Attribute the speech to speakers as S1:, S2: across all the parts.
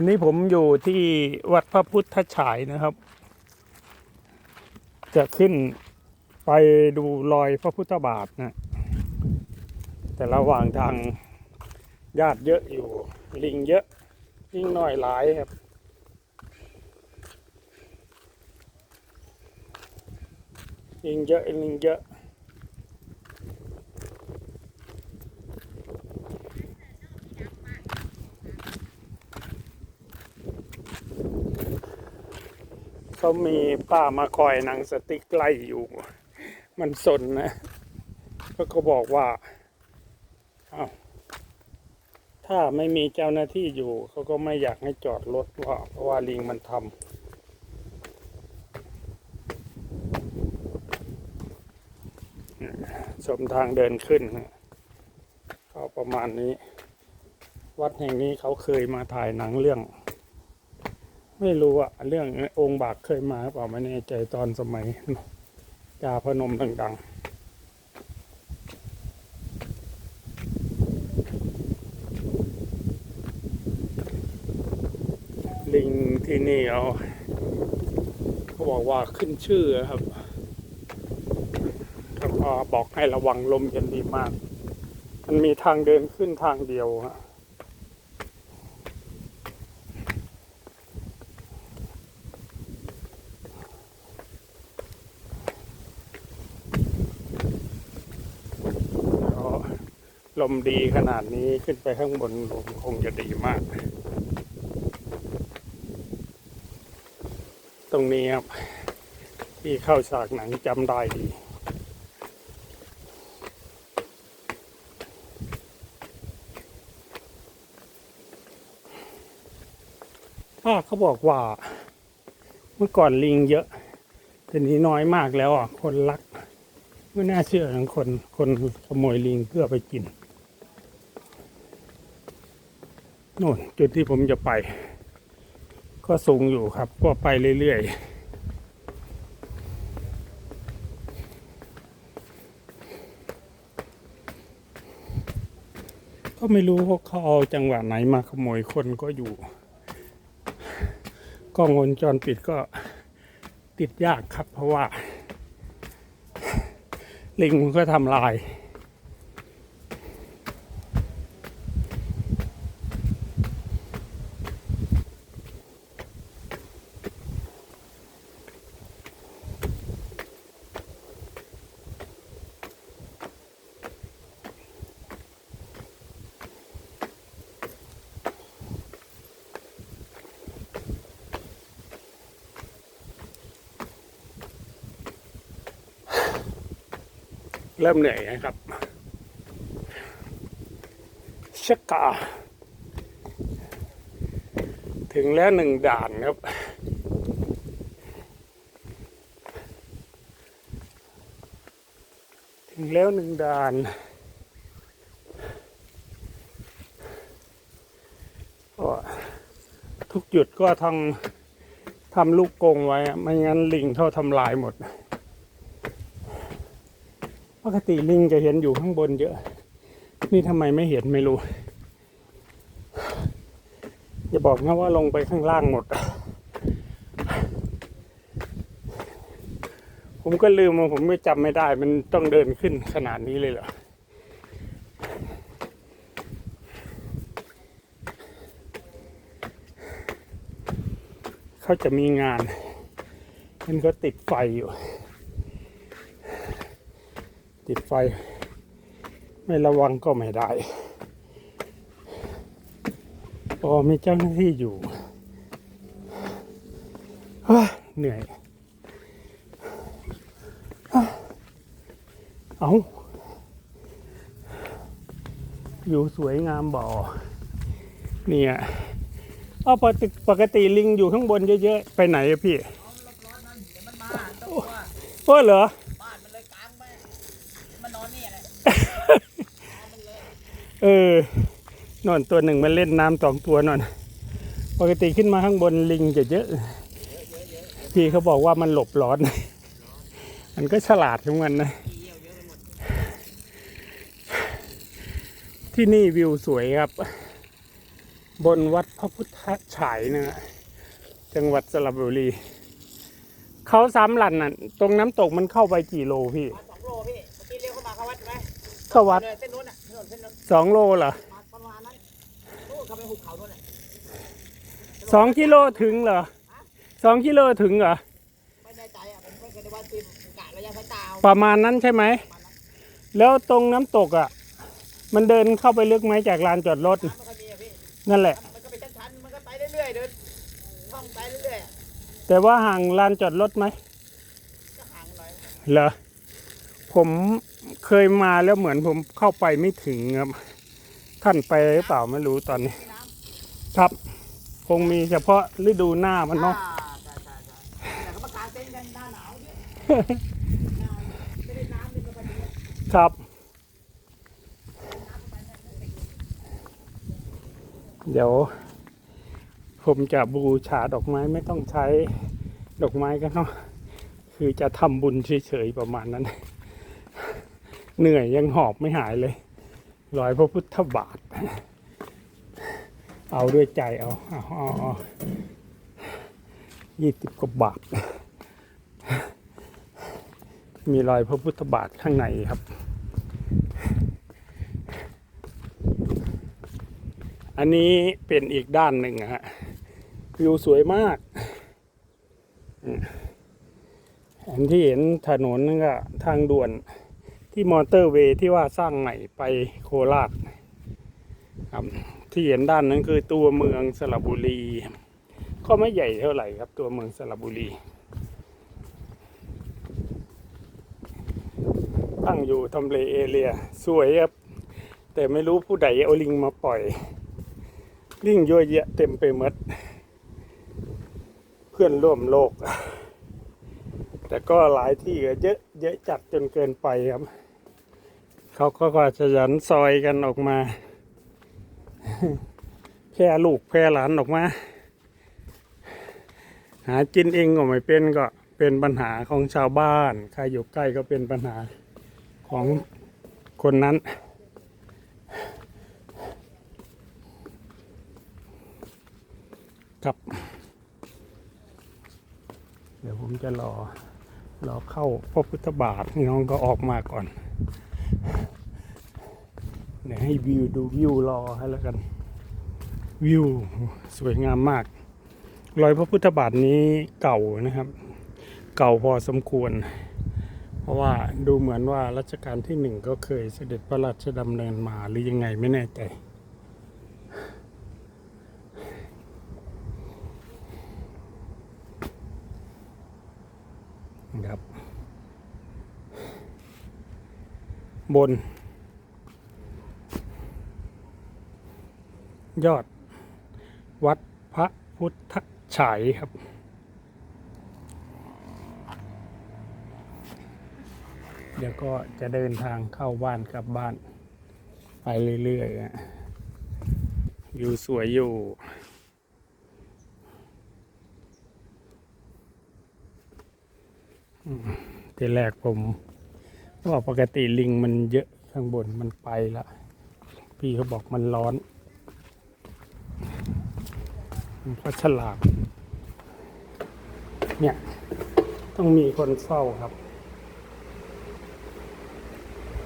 S1: อันนี้ผมอยู่ที่วัดพระพุทธฉายนะครับ จะขึ้นไปดูรอยพระพุทธบาทนะ แต่ระหว่างทางญาติเยอะอยู่ ลิงเยอะลิงน้อยหลายครับลิงเยอะลิงเยอะ เขามีป้ามาคอยนังสติ๊กไล่อยู่ มันสนนะก็เขาบอกว่าเอ้าถ้าไม่มีเจ้าหน้าที่อยู่ เขาก็ไม่อยากให้จอดรถว่าเพราะว่าลิงมันทำชมทางเดินขึ้นก็ประมาณนี้ วัดแห่งนี้เขาเคยมาถ่ายหนังเรื่อง ไม่รู้อะเรื่ององค์บากเคยมาหรือเปล่าไม่แน่ใจตอนสมัยจาพนมดังๆลิงที่นี่เอาเขาบอกว่าขึ้นชื่อครับแล้วก็บอกให้ระวังลมเย็นดีมาก มันมีทางเดินขึ้นทางเดียวฮะ ก็ ลมดีขนาดนี้ขึ้นไปข้างบนลมคงจะดีมาก ตรงนี้ครับ ที่เข้าฉากหนังจำได้ดีป้าเขาบอกว่า เมื่อก่อนลิงเยอะแต่นี้น้อยมากแล้วอะคนรัก ไม่น่าเชื่อทั้งคนคนขโมยลิงเพื่อไปกิน โน่นจุดที่ผมจะไป ก็สูงอยู่ครับ ก็ไปเรื่อยๆก็ไม่รู้ว่าเขาเอาจังหวะไหนมาขโมยคนก็อยู่กล้องวงจรปิดก็ติดยากครับเพราะว่า ลิงมันก็ทำลาย เริ่มเหนื่อยนะครับชกกาถึงแล้วหนึ่งด่านครับ ถึงแล้วหนึ่งด่าน ก็ทุกจุดก็ทำทำลูกกงไว้ ไม่งั้นลิงเขาทำลายหมด กติลิงจะเห็นอยู่ข้างบนเยอะ นี่ทำไมไม่เห็นไม่รู้ อย่าบอกนะว่าลงไปข้างล่างหมด ผมก็ลืมว่าผมไม่จำไม่ได้ มันต้องเดินขึ้นขนาดนี้เลยเหรอเขาจะมีงานมันก็ติดไฟอยู่ ติดไฟ ไม่ระวังก็ไม่ได้พอมีเจ้าหน้าที่อยู่เฮ้ยเหนื่อยเฮ้ยเอาอยู่สวยงามบ่อ เนี่ยเอาปกติปกติลิงอยู่ข้างบนเยอะๆ ไปไหนอะพี่
S2: ร้อนมันเดี๋ยวมันมาต้องกลัว
S1: โอ้เหรอ
S2: เอ
S1: อนอนตัวหนึ่งมันเล่นน้ำสองตัวนอนปกติขึ้นมาข้างบนลิงจะเยอะพี่เขาบอกว่ามันหลบร้อน มันก็ฉลาดของมันนะ ที่นี่วิวสวยครับ บนวัดพระพุทธฉายนะจังหวัดสระบุรี เขาสามหลันน่ะ ตรงน้ำตกมันเข้าไปกี่โลพี่
S2: ไหม
S1: เข้าวัด
S2: เลยเส้นนู้นอะถนนเส้นนู้น
S1: สองโลเหรอ
S2: มาประมาณนั้นนู้นเข้าไปหุบเขานู้นแหละ
S1: สองกิโลถึงเหรอสองกิโลถึงเหรอ
S2: ไม่แน่ใจอะผมไม่เคยได้วัดติมกะระยะสายตาเอา
S1: ประมาณนั้นใช่ไหม
S2: ประมาณนั้น
S1: แล้วตรงน้ำตกอะ มันเดินเข้าไปลึกไหมจากลานจอดรถ
S2: น้ำมันก็มีอะพี่
S1: นั่นแหละ
S2: มันก็เป็นชั้นๆมันก็ไปเรื่อยๆเดินท่องไปเรื่อยๆอะ
S1: แต่ว่าห่างลานจอดรถไหม
S2: ก็ห่างหน่อย
S1: เหรอ ผมเคยมาแล้วเหมือนผมเข้าไปไม่ถึงครับท่านไปหรือเปล่าไม่รู้ตอนนี้
S2: มีน้
S1: ครับคงมีเฉพาะฤดูหน้าำมันเนาะ
S2: อ่ใช่ใช่ใช่แต่ก็มากางเต็นท์กันหน้าหนาวเนี่ยหน้าไม่ได้น้ำนี่ก็พอดีอะ
S1: ครับ เดี๋ยว ผมจะบูชาดอกไม้ไม่ต้องใช้ดอกไม้กันเนาะคือจะทำบุญเฉยๆประมาณนั้น เหนื่อยยังหอบไม่หายเลยรอยพระพุทธบาท เอาด้วยใจเอาเอาเอายี่สิบกว่าบาท มีรอยพระพุทธบาทข้างในครับ อันนี้เป็นอีกด้านหนึ่งฮะวิวสวยมากอันที่เห็นถนนนั่นก็ทางด่วน ที่มอเตอร์เวย์ที่ว่าสร้างใหม่ไปโคราชครับที่เห็นด้านนั้นคือตัวเมืองสระบุรี ก็ไม่ใหญ่เท่าไหร่ครับ ตัวเมืองสระบุรี ตั้งอยู่ทำเลเอเรีย สวยครับ แต่ไม่รู้ผู้ใดเอาลิงมาปล่อย ลิงเยอะแยะเต็มไปหมดเพื่อนร่วมโลก แต่ก็หลายที่ก็เยอะเยอะจัดจนเกินไปครับ เขาก็ก็จะยันซอยกันออกมา แพร่ลูกแพร่หลานออกมา หากินเองก็ไม่เป็นก็เป็นปัญหาของชาวบ้าน ใครอยู่ใกล้ก็เป็นปัญหาของคนนั้น ครับ เดี๋ยวผมจะรอรอเข้าพระพุทธบาทน้องก็ออกมาก่อน เดี๋ยวให้วิวดูวิวรอให้แล้วกัน วิวสวยงามมาก รอยพระพุทธบาทนี้เก่านะครับ เก่าพอสมควร เพราะว่าดูเหมือนว่ารัชกาลที่หนึ่งก็เคยเสด็จพระราชดำเนินมาหรือยังไงไม่แน่ใจครับ บน ยอด วัดพระพุทธฉายครับเดี๋ยวก็จะเดินทางเข้าบ้านกลับบ้าน ไปเรื่อยๆอะอยู่สวยอยู่ ทีแรกผม ว่าปกติลิงมันเยอะข้างบนมันไปละ พี่เขาบอกมันร้อน มันก็ฉลาดเนี่ย ต้องมีคนเฝ้าครับ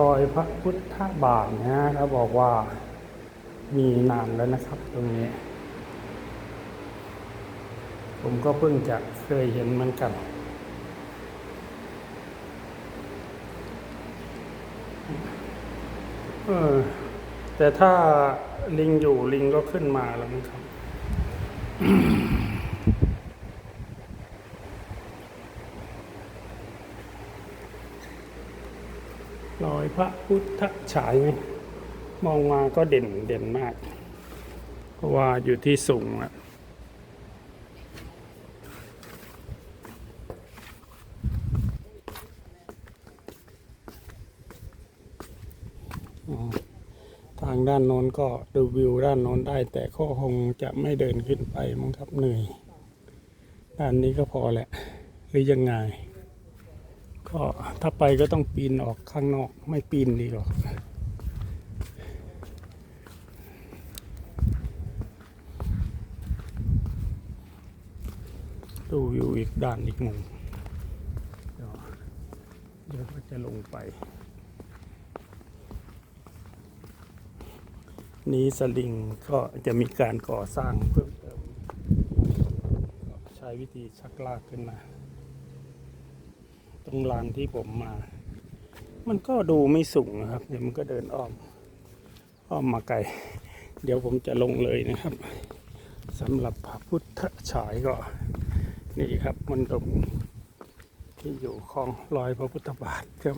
S1: รอยพระพุทธบาทนะเขาบอกว่ามีนานแล้วนะครับ ตรงนี้ ผมก็เพิ่งจะเคยเห็นเหมือนกัน เออแต่ถ้าลิงอยู่ลิงก็ขึ้นมาแล้วมั้งครับ รอยพระพุทธฉายไหมมองมาก็เด่นเด่นมาก เพราะว่าอยู่ที่สูงอะ ทางด้านโน้นก็ดูวิวด้านโน้นได้ แต่ก็คงจะไม่เดินขึ้นไปมั้งครับเหนื่อย ด้านนี้ก็พอแหละ หรือยังไง ก็ถ้าไปก็ต้องปีนออกข้างนอกไม่ปีนดีกว่าูวิวอีกด้านอีกมุมเดี๋ยวก็จะลงไป นี้สลิงก็จะมีการก่อสร้างเพิ่มเติม ใช้วิธีชักลากขึ้นมา ตรงลานที่ผมมา มันก็ดูไม่สูงนะครับ เดี๋ยวมันก็เดินอ้อม อ้อมมาไกล เดี๋ยวผมจะลงเลยนะครับสำหรับพระพุทธฉายก็ นี่ครับมันตรงที่อยู่คลองลอยพระพุทธบาทครับ